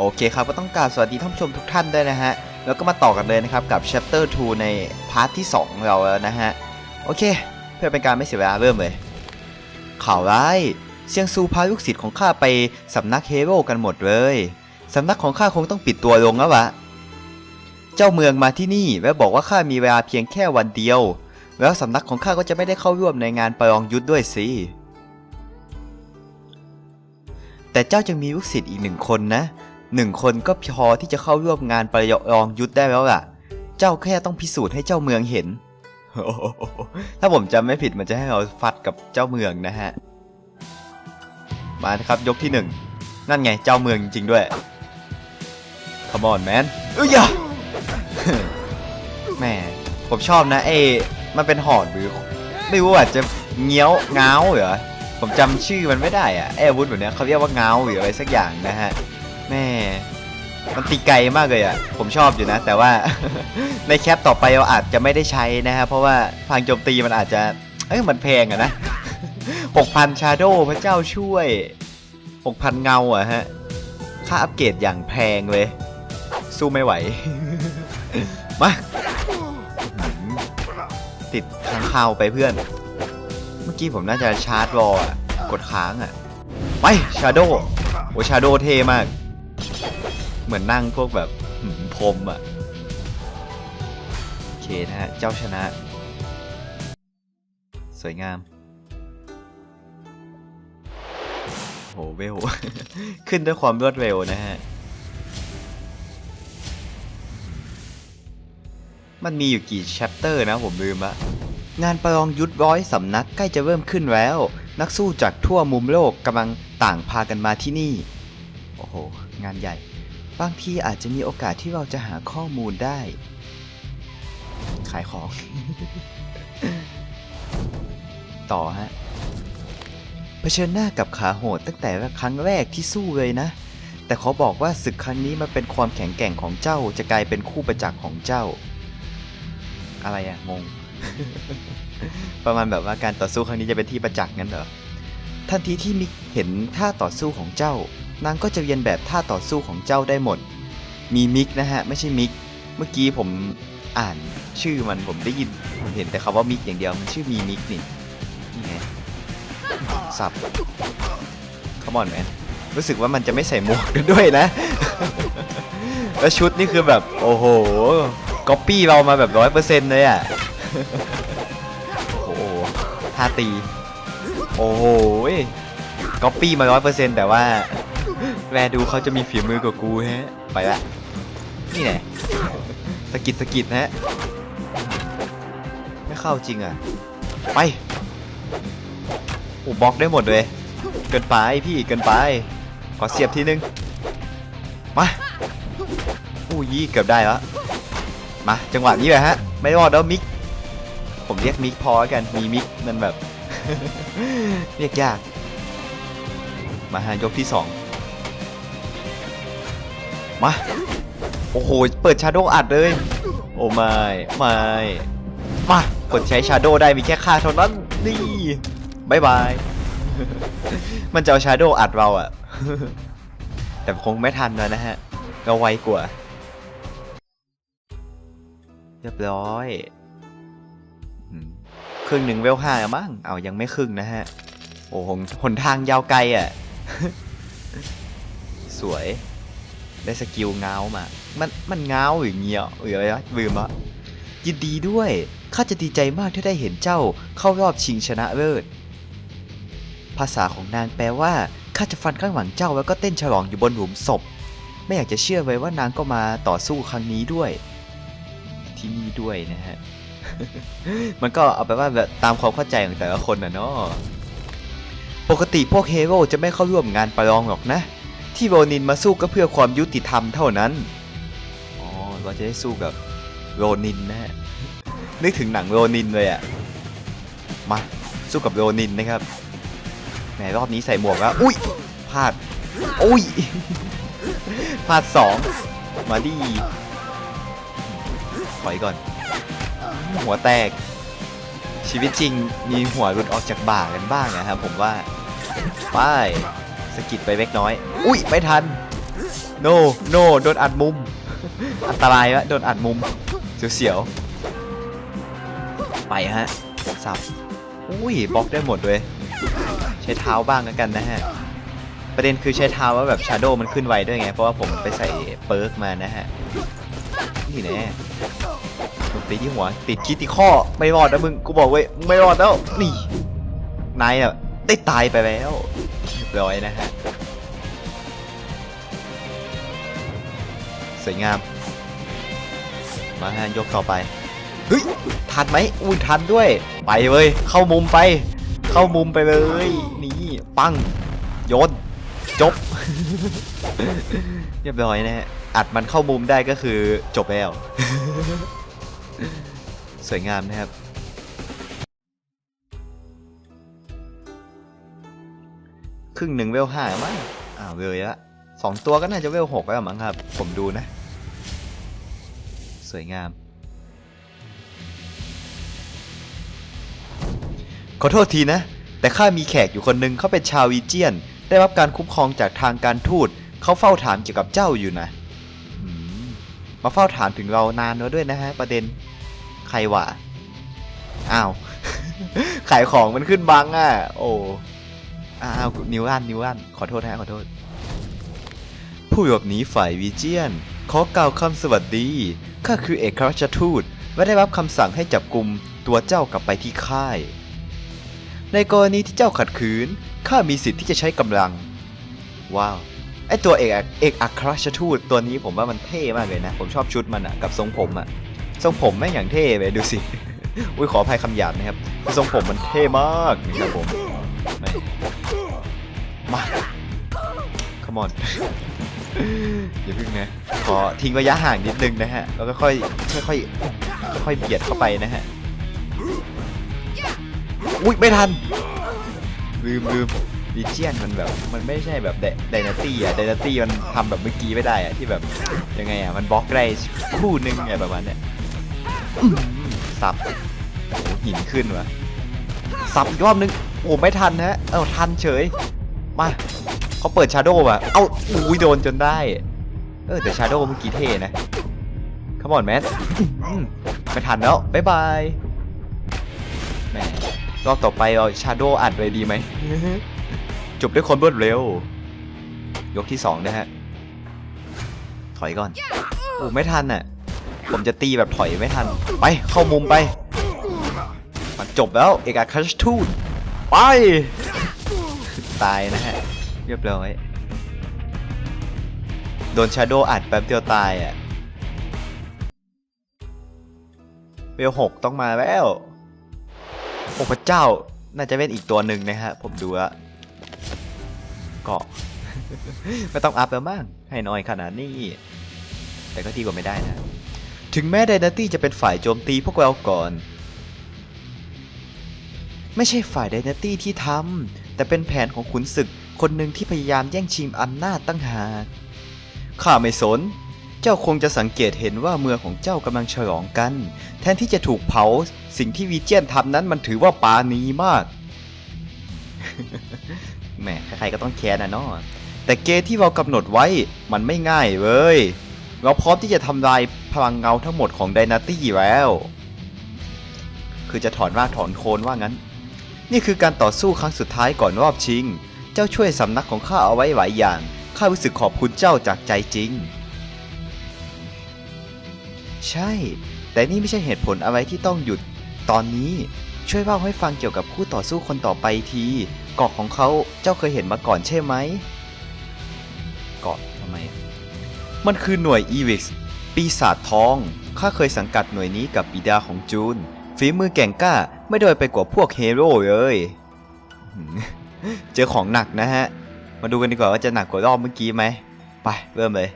โอเคครับก็ต้องกาบสวัสดีท่านผู้ชมทุกท่านด้วยนะฮะ แล้วก็มาต่อกันเลยนะครับกับ chapter 2 ในพาร์ทที่ 2 เราแล้วนะฮะ โอเค เพื่อเป็นการไม่เสียเวลาเริ่มเลยข่าวร้ายเซียงซูพาลูกศิษย์ของข้าไปสำนักเฮโร่กันหมดเลยสำนักของข้าคงต้องปิดตัวลงแล้ววะเจ้าเมืองมาที่นี่และบอกว่าข้ามีเวลาเพียงแค่วันเดียว แล้วสำนักของข้าก็จะไม่ได้เข้าร่วมในงานประลองยุทธด้วยสิแต่เจ้าจะมีลูกศิษย์อีกหนึ่งคนนะ หนึ่งคนก็พอที่จะเข้าร่วมงานประลองยุทธได้แล้วล่ะ เจ้าแค่ต้องพิสูจน์ให้เจ้าเมืองเห็น ถ้าผมจำไม่ผิดมันจะให้เราฟัดกับเจ้าเมืองนะฮะ มาครับยกที่หนึ่ง นั่นไงเจ้าเมืองจริงด้วย Come on man เอ้ยอย่าแหมผมชอบนะเอมันเป็นหอดหรือ ไม่รู้อาจจะเงี้ยวเงาเหรอ ผมจำชื่อมันไม่ได้อะไอ้อาวุธแบบเนี้ยเขาเรียกว่าเงาหรืออะไรสักอย่างนะฮะ แม่มันตีไกลมากเลยอะผมชอบอยู่นะ แต่ว่า ในแคปต่อไปเราอาจจะไม่ได้ใช้นะฮะเพราะว่าพลังโจมตีมันอาจจะ เอ้ยมันแพงอะนะ6,000ชาโดพระเจ้าช่วย6,000เงาอะฮะ ค่าอัปเกรดอย่างแพงเลย สู้ไม่ไหว มาติดค้างคาวไปเพื่อน เมื่อกี้ผมน่าจะชาร์จรออะกดค้างอะไปชาโดโอชาโดเทมาก เหมือนนั่งพวกแบบพรมอะโอเคนะฮะ เจ้าชนะ สวยงามโหเวล ขึ้นด้วยความรวดเร็วนะฮะ มันมีอยู่กี่ chapter นะผมลืมละงานประลองยุทธร้อยสำนักใกล้จะเริ่มขึ้นแล้ว นักสู้จากทั่วมุมโลกกำลังต่างพากันมาที่นี่ โอ้โห งานใหญ่ บางทีอาจจะมีโอกาสที่เราจะหาข้อมูลได้ ขายของ ต่อฮะเผชิญหน้ากับขาโหดตั้งแต่ครั้งแรกที่สู้เลยนะ แต่ขอบอกว่าศึกครั้งนี้มันเป็นความแข็งแกร่งของเจ้าจะกลายเป็นคู่ประจักษ์ของเจ้า อะไรอะงง ประมาณแบบว่าการต่อสู้ครั้งนี้จะเป็นที่ประจักษ์งั้นเหรอทันทีที่มิกเห็นท่าต่อสู้ของเจ้า นางก็จะเรียนแบบท่าต่อสู้ของเจ้าได้หมด มีมิกนะฮะ ไม่ใช่มิก เมื่อกี้ผมอ่านชื่อมันผมได้ยินผมเห็นแต่คำว่ามิกอย่างเดียวมันชื่อมีมิกนี่นี่ไงสับขมอนแมนรู้สึกว่ามันจะไม่ใส่หมวกกันด้วยนะ แล้วชุดนี่คือแบบโอ้โหก๊อปปี้เรามาแบบร้อยเปอร์เซ็นต์เลยอะโอ้โหท่าตี โอ้โหก๊อปปี้มาร้อยเปอร์เซ็นต์แต่ว่า แวดูเขาจะมีฝีมือกว่ากูฮะ ไปละ นี่ไงสะกิดสะกิดฮะ ไม่เข้าจริงอะ ไปโอ้บล็อกได้หมดเลย เกินไปพี่เกินไป ขอเสียบทีนึง มาอู้ยี่เกือบได้แล้ว มาจังหวะนี้เลยฮะ ไม่รอดแล้วมิก ผมเรียกมิกพอแล้วกัน มีมิกมันแบบ เรียกยาก มาฮะยกที่สอง มา โอ้โห เปิดชาโดว์อัดเลย โอ้ไม่ไม่มากดใช้ชาโดว์ได้มีแค่ค่าเท่านั้น นี่บายบาย มันจะเอาชาโดว์อัดเราอะแต่คงไม่ทันแล้วนะฮะ เราไวกว่า เรียบร้อยครึ่งหนึ่งเวลห้ามั้งเอายังไม่ครึ่งนะฮะ โอ้โหหนหนทางยาวไกลอะ สวย ได้สกิลเงามา มันมันเงาหรือเงี้ยหรืออะไรวะลืมละยินดีด้วยข้าจะดีใจมากที่ได้เห็นเจ้าเข้ารอบชิงชนะเลิศภาษาของนางแปลว่าข้าจะฟันข้างหลังเจ้าแล้วก็เต้นฉลองอยู่บนหลุมศพ ไม่อยากจะเชื่อเลยว่านางก็มาต่อสู้ครั้งนี้ด้วย ที่นี่ด้วยนะฮะ มันก็เอาไปว่าแบบตามความเข้าใจของแต่ละคนนะเนาะปกติพวกเฮโร่จะไม่เข้าร่วมงานประลองหรอกนะ ที่โรนินมาสู้ก็เพื่อความยุติธรรมเท่านั้น อ๋อ เราจะได้สู้กับโรนินนะฮะ นึกถึงหนังโรนินเลยอะมาสู้กับโรนินนะครับ แหมรอบนี้ใส่หมวกแล้ว อุ้ยพลาด อุ้ยพลาดสอง มาดีถอยก่อน หัวแตก ชีวิตจริงมีหัวหลุดออกจากบ่ากันบ้างนะครับผมว่า ไป สกิดไปเล็กน้อย อุ้ยไม่ทัน โน โน โดนอัดมุม อันตรายวะโดนอัดมุม เสียวๆ ไปฮะ สับ อุ้ยบล็อกได้หมดเลย ใช้เท้าบ้างแล้วกันนะฮะ ประเด็นคือใช้เท้าว่าแบบชาโดมันขึ้นไวด้วยไง เพราะว่าผมไปใส่เปิร์กมานะฮะ นี่แน่ผมตีที่หัว ติดคิดที่ข้อ ไม่รอดนะมึง กูบอกเว้ยไม่รอดแล้ว นี่ นายอะ ได้ตายไปแล้วเรียบร้อยนะฮะสวยงาม มาฮะยกต่อไปเฮ้ยทันไหมอุ้ยทันด้วย ไปเว้ยเข้ามุมไป เข้ามุมไปเลย นี่ปังโยนจบ เรียบร้อยนะฮะอัดมันเข้ามุมได้ก็คือจบแล้ว สวยงามนะครับ ครึ่งหนึ่งเวลห้ามั้งอ้าวเวลเยอะสองตัวก็น่าจะเวลหกแล้วมั้งครับ ผมดูนะ สวยงาม ขอโทษทีนะ แต่ข้ามีแขกอยู่คนหนึ่งเขาเป็นชาววีเจียน ได้รับการคุ้มครองจากทางการทูตเขาเฝ้าถามเกี่ยวกับเจ้าอยู่นะมมาเฝ้าถามถึงเรานานแล้วด้วยนะฮะ ประเด็นใครวะอ้าว ขายของมันขึ้นบังอะ โอ้ อ้าวนิวอันนิวอันขอโทษนะขอโทษ ผู้แบบนี้ฝ่ายวีเจียน ขอกล่าวคำสวัสดี ข้าคือเอกราชทูตและได้รับคำสั่งให้จับกลุ่มตัวเจ้ากลับไปที่ค่าย ในกรณีที่เจ้าขัดขืน ข้ามีสิทธิ์ที่จะใช้กำลัง ว้าว ไอตัวเอกเอกอัครราชทูตตัวนี้ผมว่ามันเท่มากเลยนะ ผมชอบชุดมันอะกับทรงผมอะทรงผมแม่งอย่างเท่เลยดูสิ อุ้ยขออภัยคำหยาบนะครับ ทรงผมมันเท่มากนะครับผม มา come on อย่าพึ่งนะ ขอทิ้งระยะห่างนิดนึงนะฮะ แล้วก็ค่อยค่อยค่อยเบียดเข้าไปนะฮะ อุ้ยไม่ทัน ลืมลืมดิเจียนมันแบบ มันไม่ใช่แบบไดนาตี้อะไดนาตี้มันทำแบบเมื่อกี้ไม่ได้อะที่แบบยังไงอะมันบล็อกได้คู่หนึงไงประมาณเนี้ยอื้อหือสับโอ้โหหินขึ้นวะสับอีกรอบนึง โอ้ไม่ทันฮะ เอ้าทันเฉย มาเขาเปิดชาโดว์อะเอ้าอุ้ยโดนจนได้ เออแต่ชาโดว์เมื่อกี้เท่นะขมอนแมนไม่ทันแล้วบ๊ายบายแหมรอบต่อไปเอาชาโดว์อัดเลยดีไหมจบด้วยคนรวดเร็ว ยกที่สองนะฮะ ถอยก่อนโอ้ไม่ทันอะ ผมจะตีแบบถอยไม่ทัน ไปเข้ามุมไป มันจบแล้ว เอกอัครราชทูตไป ตายนะฮะ เรียบร้อย โดนชาโดว์อัดแป๊บเดียวตายอะเวลหกต้องมาแล้ว โอ้พระเจ้า น่าจะเป็นอีกตัวหนึ่งนะฮะ ผมดูแล้วก็ไม่ต้องอัพแล้วมั้งให้น้อยขนาดนี้ แต่ก็ดีกว่าไม่ได้นะ ถึงแม้ไดนาตี้จะเป็นฝ่ายโจมตีพวกเราก่อน ไม่ใช่ฝ่ายไดนาตี้ที่ทำแต่เป็นแผนของขุนศึกคนหนึ่งที่พยายามแย่งชิงอำนาจตั้งหากข้าไม่สน เจ้าคงจะสังเกตเห็นว่าเมืองของเจ้ากำลังฉลองกัน แทนที่จะถูกเผาสิ่งที่วีเจียนทำนั้นมันถือว่าปาณีมากแหมใครๆก็ต้องแค้นนะเนาะแต่เกณฑ์ที่เรากำหนดไว้มันไม่ง่ายเว้ยเราพร้อมที่จะทำลายพลังเงาทั้งหมดของไดนาตี้แล้ว คือจะถอนรากถอนโคนว่างั้น นี่คือการต่อสู้ครั้งสุดท้ายก่อนรอบชิง เจ้าช่วยสำนักของข้าเอาไว้หลายอย่าง ข้ารู้สึกขอบคุณเจ้าจากใจจริง ใช่ แต่นี่ไม่ใช่เหตุผลอะไรที่ต้องหยุด ตอนนี้ช่วยเล่าให้ฟังเกี่ยวกับคู่ต่อสู้คนต่อไปทีเกาะของเขาเจ้าเคยเห็นมาก่อนใช่ไหมเกาะทำไม มันคือหน่วยอีวิกปีศาจทอง ข้าเคยสังกัดหน่วยนี้กับบิดาของจูนฝีมือแก่งกล้า ไม่ด้อยไปกว่าพวกเฮโร่เลยเจอของหนักนะฮะ มาดูกันดีกว่าว่าจะหนักกว่ารอบเมื่อกี้ไหม ไปเริ่มเลย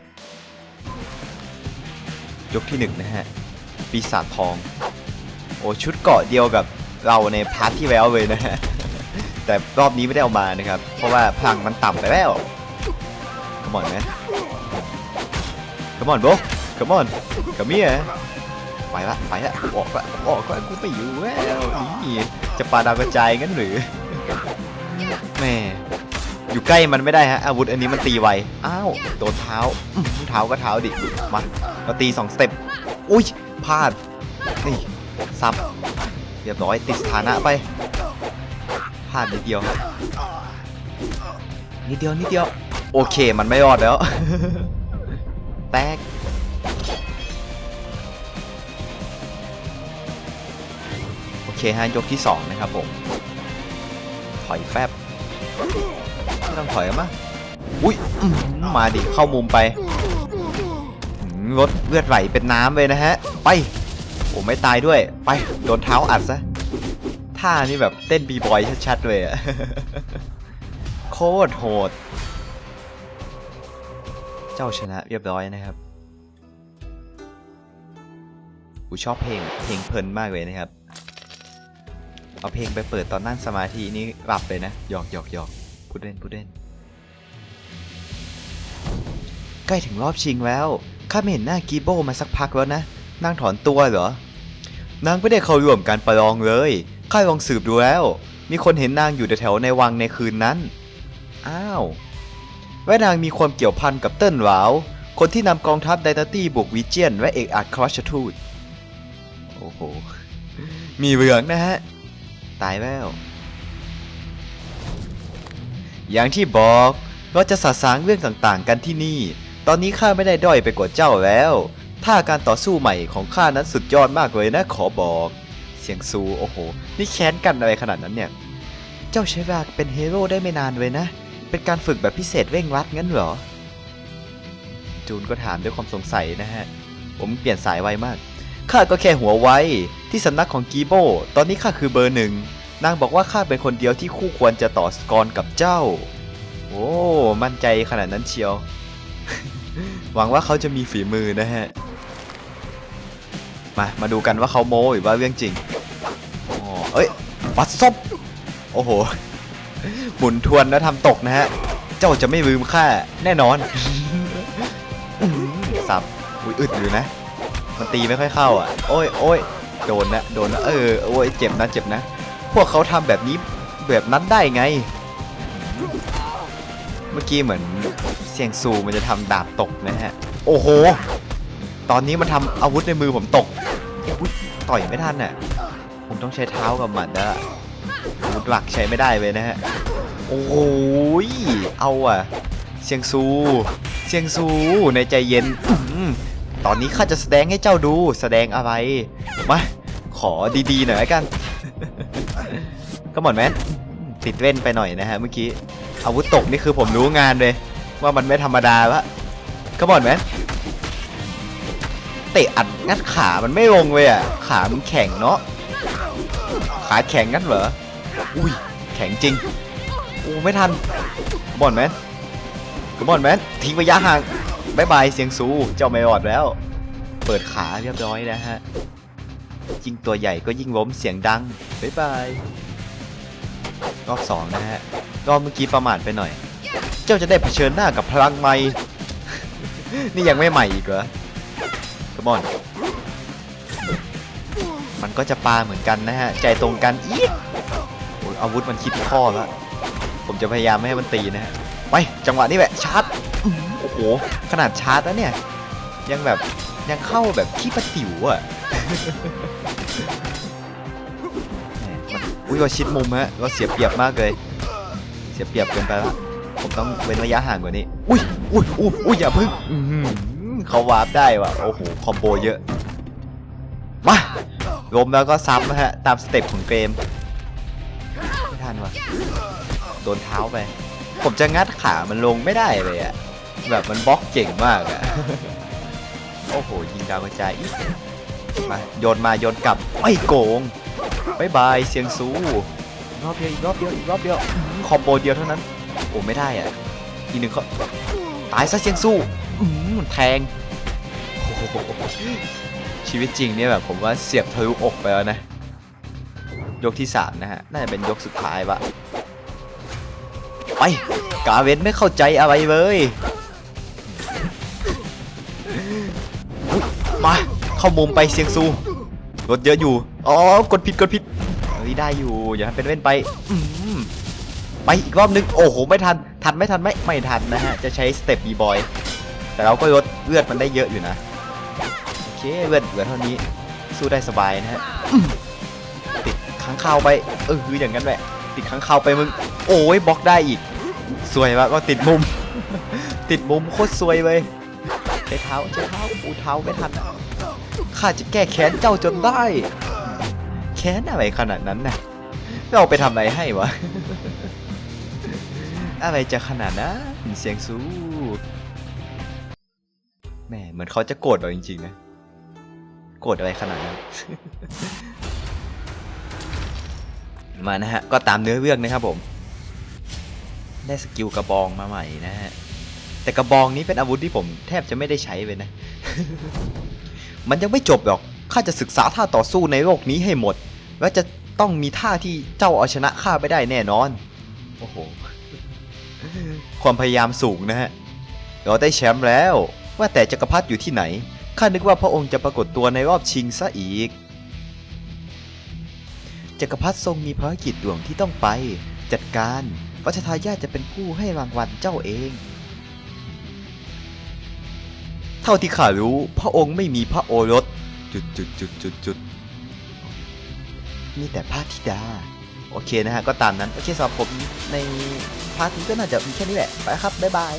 ยกที่หนึ่งนะฮะ ปีศาจทอง โอ้ชุดเกาะเดียวกับเราในพาร์ทที่แล้วเลยนะฮะ แต่รอบนี้ไม่ได้เอามานะครับ เพราะว่าพลังมันต่ำไปแล้วขมอนไหมขมอนโบขมอนขมีอะ ไปละไปละออกละออกละกูไปอยู่แล้วนี่จะปาดาวกระจายงั้นหรือแม่อยู่ใกล้มันไม่ได้ฮะอาวุธอันนี้มันตีไวอ้าวโดนเท้าเท้าก็เท้าดิมาเราตีสองสเต็ปอุ้ยพลาดนี่ซับเรียบร้อยติดสถานะไปพลาดนิดเดียวครับนิดเดียวนิดเดียวโอเคมันไม่รอดแล้วแตก เคฮะยกที่ 2 นะครับผม ถอยแฟบไม่ต้องถอยมั้งอุ้ยมาดิเข้ามุมไปรถเลือดไหลเป็นน้ำเลยนะฮะ ไป โอ้ไม่ตายด้วย ไป โดนเท้าอัดซะ ท่านี่แบบเต้นบีบอยชัดๆเลยอะโคตรโหด เจ้าชนะเรียบร้อยนะครับกูชอบเพลง เพลงเพลินมากเลยนะครับ เอาเพลงไปเปิดตอนนั่งสมาธินี่หลับเลยนะหยอกหยอกหยอกพูดเล่นพูดเล่นใกล้ถึงรอบชิงแล้ว ข้าไม่เห็นหน้ากีโบมาสักพักแล้วนะ นางถอนตัวเหรอ นางไม่ได้เข้าร่วมการประลองเลย ข้าลองสืบดูแล้ว มีคนเห็นนางอยู่แถวในวังในคืนนั้น อ้าวว่านางมีความเกี่ยวพันกับเติ้นหวาว คนที่นำกองทัพไดนาตี้บุกวิเจียนและเอกอัครราชทูต โอ้โห มีเรื่องนะฮะ ตายแล้ว อย่างที่บอกเราจะสะสางเรื่องต่างๆ กันที่นี่ ตอนนี้ข้าไม่ได้ด้อยไปกว่าเจ้าแล้วท่าการต่อสู้ใหม่ของข้านั้นสุดยอดมากเลยนะขอบอก เสียงซูโอ้โห นี่แค้นกันอะไรขนาดนั้นเนี่ย เจ้าใช้เวลาเป็นเฮโร่ได้ไม่นานเลยนะ เป็นการฝึกแบบพิเศษเร่งรัดงั้นเหรอ จูนก็ถามด้วยความสงสัยนะฮะ ผมเปลี่ยนสายไวมาก ข้าก็แค่หัวไว ที่สำนักของกีโบ ตอนนี้ข้าคือเบอร์หนึ่ง นางบอกว่าข้าเป็นคนเดียวที่คู่ควรจะต่อสกรกับเจ้า โอ้ มั่นใจขนาดนั้นเชียว หวังว่าเขาจะมีฝีมือนะฮะ มา มาดูกันว่าเขาโม้หรือว่าเรื่องจริงอ๋อเอ้ยบัดซบ โอ้โห หมุนทวนแล้วทำตกนะฮะ เจ้าจะไม่ลืมข้าแน่นอนอื้อหือสับอุ้ยอึดอยู่นะ มันตีไม่ค่อยเข้าอะ โอ้ยโอ้ย โดนนะโดนนะเออโอ้ยเจ็บนะเจ็บนะ พวกเขาทำแบบนี้แบบนั้นได้ไง เมื่อกี้เหมือนเซียงซูมันจะทำดาบตกนะฮะ โอ้โห ตอนนี้มันทำอาวุธในมือผมตกอุ๊ยต่อยไม่ทันน่ะ ผมต้องใช้เท้ากับหมัดแล้วล่ะอาวุธหลักใช้ไม่ได้เลยนะฮะ โอ้โหยเอาอะเซียงซูเซียงซูในใจเย็น ตอนนี้ข้าจะแสดงให้เจ้าดูแสดงอะไร มา ขอดีๆหน่อยละกัน ก็หมอนแมนติดเล่นไปหน่อยนะฮะเมื่อกี้ อาวุธตกนี่คือผมรู้งานเลย ว่ามันไม่ธรรมดาละก็บอนแมนเตะอัดงัดขามันไม่ลงเลยอะ ขามันแข็งเนาะ ขาแข็งงั้นเหรอ อุ้ย แข็งจริงโอ้ไม่ทันกบอนแมนกบอนแมนทิ้งระยะห่าง บายบายเสียงสูเจ้าไม่รอดแล้ว เปิดขาเรียบร้อยนะฮะยิ่งตัวใหญ่ก็ยิ่งล้มเสียงดังบายบายรอบสองนะฮะรอบเมื่อกี้ประมาทไปหน่อย เจ้าจะได้เผชิญหน้ากับพลังใหม่ นี่ยังไม่ใหม่อีกเหรอ c มอนมันก็จะปาเหมือนกันนะฮะ ใจตรงกันอีกอาวุธมันคิดข้อแล้ว ผมจะพยายามไม่ให้มันตีนะฮะ ไป จังหวะนี้แหละชาร์จ โห ขนาดชาร์จแล้วเนี่ย ยังแบบยังเข้าแบบขี้ประติ๋วอะ อุ้ยเราชิดมุมฮะเราเสียเปรียบมากเลย เสียเปรียบเกินไปล้วผมต้องเว้นระยะห่างกว่านี้ อุ้ยอุ้ยอุ้ยอุ้ยอย่าพึ่งเขาวาร์ปได้ว่ะ โอ้โห คอมโบเยอะ มาลมแล้วก็ซ้ำนะฮะ ตามสเต็ปของเกม ไม่ทันว่ะ โดนเท้าไป ผมจะงัดขามันลงไม่ได้เลยอะ แบบมันบล็อกเก่งมากอะ โอ้โหยิงดาวกระจายอีกมาโยนมาโยนกลับไม่โกงบายบายเสียงซูรอบเดียวอีกรอบเดียวอีกรอบเดียวคอมโบเดียวเท่านั้น โอ้ไม่ได้อะอีหนึ่งเขาตายซะเสียงสู้อื้อหือแทงชีวิตจริงเนี่ยแบบผมว่าเสียบทะลุอกไปแล้วนะ ยกที่สามนะฮะ น่าจะเป็นยกสุดท้ายปะไปกาเวนไม่เข้าใจอะไรเลย เข้ามุมไปเสียงซูรถเยอะอยู่ อ๋อ กดผิดกดผิดเฮ้ยได้อยู่ อย่าให้เป็นเว้นไปไปอีกรอบนึง โอ้โห ไม่ทัน ทันไม่ทันไม่ไม่ทันนะฮะ จะใช้สเต็ปบีบอย แต่เราก็ลดเลือดมันได้เยอะอยู่นะ โอเคเลือดเหลือเท่านี้ สู้ได้สบายนะฮะ ติดค้างคาวไป เออคืออย่างนั้นแหละ ติดค้างคาวไปมึง โอ้ยบล็อกได้อีก สวยมากก็ติดมุม ติดมุมโคตรสวยเลยใช้เท้าใช้เท้าอูเท้าไม่ทัน ข้าจะแก้แค้นเจ้าจนได้ แค้นอะไรขนาดนั้นนะ่ะเราไปทำอะไรให้วะ อะไรจะขนาดนั้นเสียงสู้แหม่เหมือนเขาจะโกรธเราจริงๆนะโกรธอะไรขนาดนั้น มานะฮะ ก็ตามเนื้อเรื่องนะครับผม ได้สกิลกระบองมาใหม่นะฮะ แต่กระบองนี้เป็นอาวุธที่ผมแทบจะไม่ได้ใช้เลยนะ มันยังไม่จบหรอก ข้าจะศึกษาท่าต่อสู้ในโลกนี้ให้หมด และจะต้องมีท่าที่เจ้าเอาชนะข้าไม่ได้แน่นอน โอ้โห ความพยายามสูงนะฮะ เราได้แชมป์แล้ว ว่าแต่จักรพรรดิอยู่ที่ไหน ข้านึกว่าพระองค์จะปรากฏตัวในรอบชิงซะอีก จักรพรรดิทรงมีภารกิจด่วนที่ต้องไป จัดการวัชทายาทจะเป็นผู้ให้รางวัลเจ้าเอง เท่าที่ข้ารู้พระองค์ไม่มีพระโอรส จุดจุดจุดจุดจุดมีแต่พระธิดา โอเคนะฮะ ก็ตามนั้น โอเคสำหรับผมในพาร์ทนี้ก็น่าจะมีแค่นี้แหละ ไปครับ บ๊ายบาย